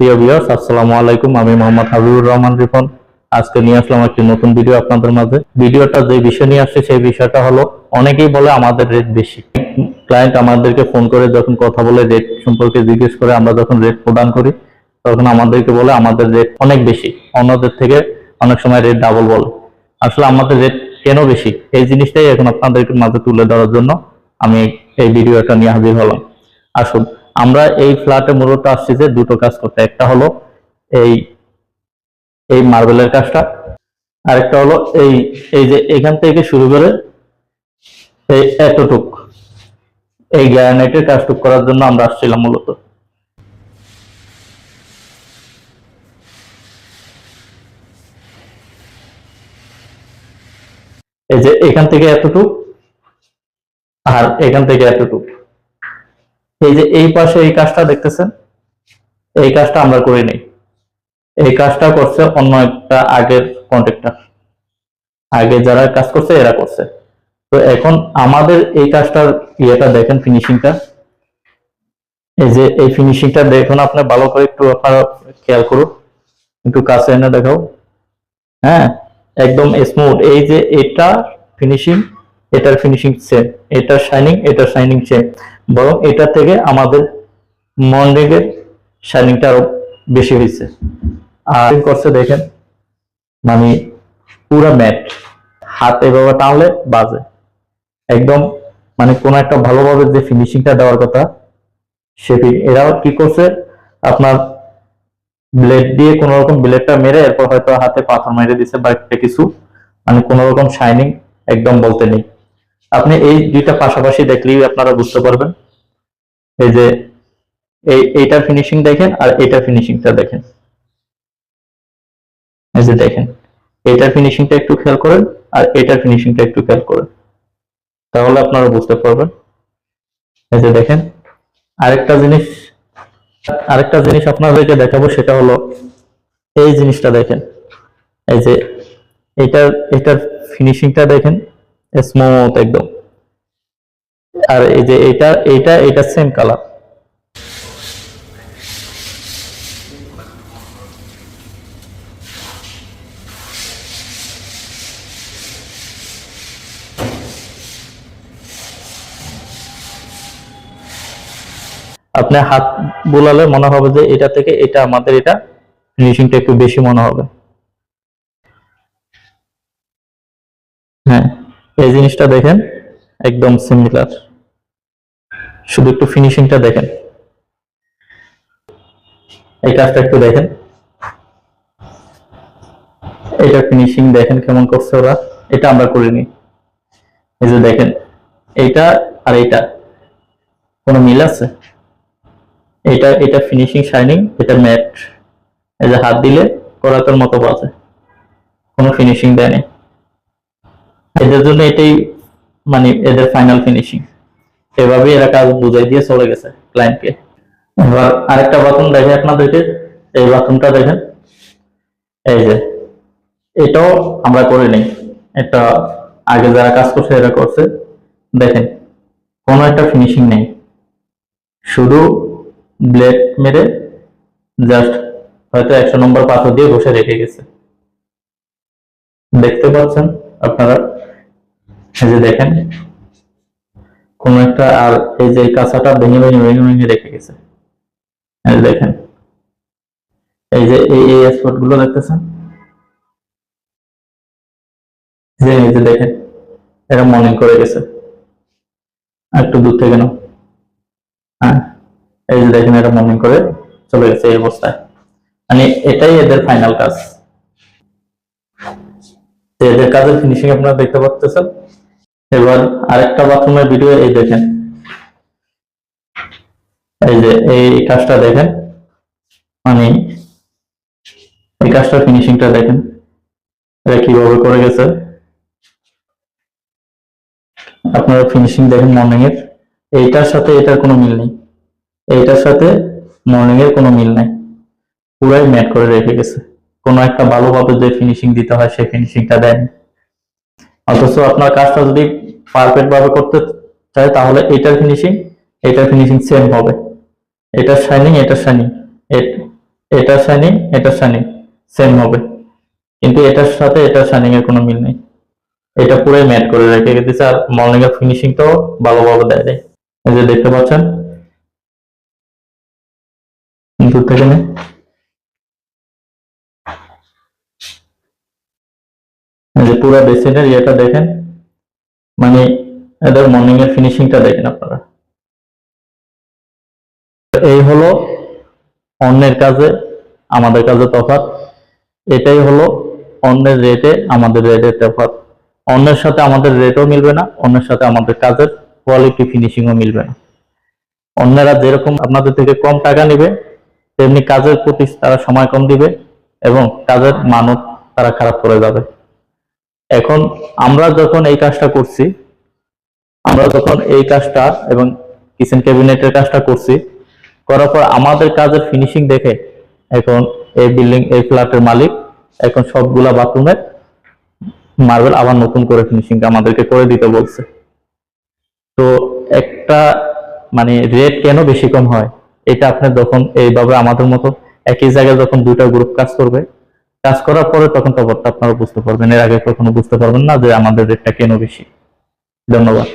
প্রিয় ভিউয়ার্স আসসালামু আলাইকুম। আমি মোহাম্মদ হাবিবুর রহমান রিপন। আজকে নিয়ে আসলাম একটি নতুন ভিডিও আপনাদের মাঝে। ভিডিওটা যে বিষয় নিয়ে আসছে, সেই বিষয়টা হলো, অনেকেই বলে আমাদের রেট বেশি। ক্লায়েন্ট আমাদেরকে ফোন করে যখন কথা বলে রেট সম্পর্কে জিজ্ঞেস করে, আমরা যখন রেট প্রদান করি, তখন আমাদেরকে বলে আমাদের রেট অনেক বেশি। অন্যদের থেকে অনেক সময় রেট ডাবল বলে। আসলে আমাদের রেট কেন বেশি? এই জিনিসটাই এখন আপনাদের মাঝে তুলে ধরার জন্য আমি এই ভিডিওটা নিয়ে হাজির হলাম। আসুন আমরা এই ফ্ল্যাটে মূলত আসছি যে দুটো কাজ করতে। একটা হলো এই এই মার্বেলের কাজটা, আরেকটা হলো এই এই যে এখান থেকে শুরু করে এই এতটুক, এই গ্রানাইটের কাজটুক করার জন্য আমরা আসছিলাম মূলত। এই যে এখান থেকে এতটুক আর এখান থেকে এতটুক। এই যে এই পাশে এই কাজটা দেখতেছেন? এই কাজটা আমরা করি নাই। এই কাজটা করছে অন্য একটা আগের কন্ট্রাক্টর আগে যারা কাজ করছে, এরা করছে। তো এখন আমাদের এই কাজটার ইয়েটা দেখেন ফিনিশিংটা এই যে এই ফিনিশিংটা দেখুন, আপনি ভালো করে একটু আপনারা খেয়াল করুন। একটু কাছে এনে দেখাও। হ্যাঁ একদম স্মুথ এই যে এটা ফিনিশিং এটার ফিনিশিং সেম এটার শাইনিং এটার শাইনিং সেম বরং এটা থেকে আমাদের মর্নিং এর শাইনিংটা আরও বেশি হয়েছে। আর করছে দেখেন মানে পুরা ম্যাট। হাত এভাবে টানলে বাজে। একদম মানে কোন একটা ভালোভাবে যে ফিনিশিংটা দেওয়ার কথা সে ফি- এরাও কি করছে, আপনার ব্লেড দিয়ে কোন রকম ব্লেডটা মেরে, এরপর হয়তো হাতে পাথর মেরে দিছে বা একটা কিছু মানে কোন রকম শাইনিং একদম বলতে নেই। আপনি এই দুইটা পাশাপাশি দেখলেই আপনারা বুঝতে পারবেন। এই যে, এই, এইটার ফিনিশিং দেখেন আর এইটার ফিনিশিংটা দেখেন। এই যে দেখেন এটার ফিনিশিংটা একটু খেয়াল করেন আর এটার ফিনিশিংটা একটু খেয়াল করেন। তাহলে আপনারা বুঝতে পারবেন। এই যে দেখেন, আরেকটা জিনিস আরেকটা জিনিস আপনাদেরকে দেখাবো, সেটা হলো এই জিনিসটা দেখেন। এই যে এটার এটার ফিনিশিংটা দেখেন। স্মুথ একদম। আর এই যে এটা এটা এটা সেম কালার আপনি হাত বোলালে মনে হবে যে এটা থেকে এটা আমাদের এটা ফিনিশিংটা একটু বেশি মনে হবে হ্যাঁ এই জিনিসটা দেখেন, একদম সিমিলার শুধু একটু ফিনিশিংটা দেখেন। এই কাজটা একটু দেখেন। এটা ফিনিশিং দেখেন কেমন করছে ওরা। এটা আমরা করিনি এই যে দেখেন, এইটা আর এইটা। কোনো মিল আছে? এটা এটা ফিনিশিং শাইনিং এটা ম্যাট এই যে হাত দিলে করাতের মতো বাজে। কোনো ফিনিশিং দেয়নি এদের জন্য এটাই মানে এদের ফাইনাল ফিনিশিং এভাবে এরা কাজ বুঝাই দিয়ে চলে গেছে ক্লায়েন্টকে এবার আরেকটা বাথরুম দেখে আপনাদেরকে। এই বাথরুমটা দেখেন। এই যে, এটাও আমরা করে নেই। এটা আগে যারা কাজ করছে, এরা করছে। দেখেন, কোনো একটা ফিনিশিং নেই। শুধু ব্লেড মেরে জাস্ট হয়তো একশো নম্বর পাথর দিয়ে বসে রেখে গেছে। দেখতে পাচ্ছেন আপনারা? এই যে দেখেন, কোন একটা আর এই যে কাঁচাটা ভেঙে ভেঙে ভেঙে ভেঙে রেখে গেছে। দেখেন, এই যে এই স্পটগুলো দেখতেছেন? দেখেন এটা মর্নিং করে গেছে। একটু দূর থেকে নাও। হ্যাঁ এই যে দেখেন এটা মর্নিং করে চলে গেছে এই অবস্থায়। মানে এটাই এদের ফাইনাল কাজ। এদের কাজের ফিনিশিং আপনারা দেখতে পাচ্ছেন এবার আরেকটা বাথরুমের ভিডিও এই দেখেন। এই যে এই কাজটা দেখেন। মানে এই কাজটার ফিনিশিংটা দেখেন। এটা কীভাবে করে গেছে? আপনারা ফিনিশিং দেখেন মর্নিং এর এইটার সাথে এটার কোনো মিল নেই। এইটার সাথে মর্নিং এর কোনো মিল নাই। পুরাই ম্যাট করে রেখে গেছে। কোনো একটা ভালোভাবে যে ফিনিশিং দিতে হয় সেই ফিনিশিংটা দেয়নি। অথচ আপনার কাজটা যদি পারফেক্ট ভাবে করতে চায় তাহলে এটার ফিনিশিং এটার ফিনিশিং সেম হবে। এটার শাইনিং এটার শাইনিং এটা শাইনিং এটা শাইনিং সেম হবে। কিন্তু এটার সাথে এটা শাইনিং এর কোনো মিল নেই। এটা পুরোই ম্যাট করে রেখে দিয়েছে আর মর্নিং এর ফিনিশিংটাও ভালোভাবে দেয় দেয় এই যে দেখতে পাচ্ছেন? দূর থেকে নে এই যে পুরো বেসিনের ইয়েটা দেখেন মানে এদের মর্নিং এর ফিনিশিংটা দেখেন আপনারা। এই হলো অন্যের কাজে, আমাদের কাজে তফাৎ। এটাই হলো অন্যের রেটে আমাদের রেটের তফাৎ। অন্যের সাথে আমাদের রেটও মিলবে না, অন্যের সাথে আমাদের কাজের কোয়ালিটি ফিনিশিংও মিলবে না। অন্যরা যেরকম আপনাদের থেকে কম টাকা নেবে, তেমনি কাজের প্রতি তারা সময় কম দিবে এবং কাজের মানও তারা খারাপ করে যাবে। এখন আমরা যখন এই কাজটা করছি, আমরা যখন এই কাজটা এবং কিচেন ক্যাবিনেটের কাজটা করছি, করার পর আমাদের কাজের ফিনিশিং দেখে এখন এই বিল্ডিং এই ফ্ল্যাটের মালিক এখন সবগুলা বাথরুমের মার্বেল আবার নতুন করে ফিনিশিং আমাদেরকে করে দিতে বলছে। তো একটা মানে রেট কেন বেশি কম হয়, এটা আপনি যখন এইভাবে আমাদের মতো একই জায়গায় যখন দুইটা গ্রুপ কাজ করবে কাজ করার পরে তখন তফাৎটা আপনারা বুঝতে পারবেন, এর আগে কখনো বুঝতে পারবেন না যে আমাদের রেটটা কেন বেশি। ধন্যবাদ।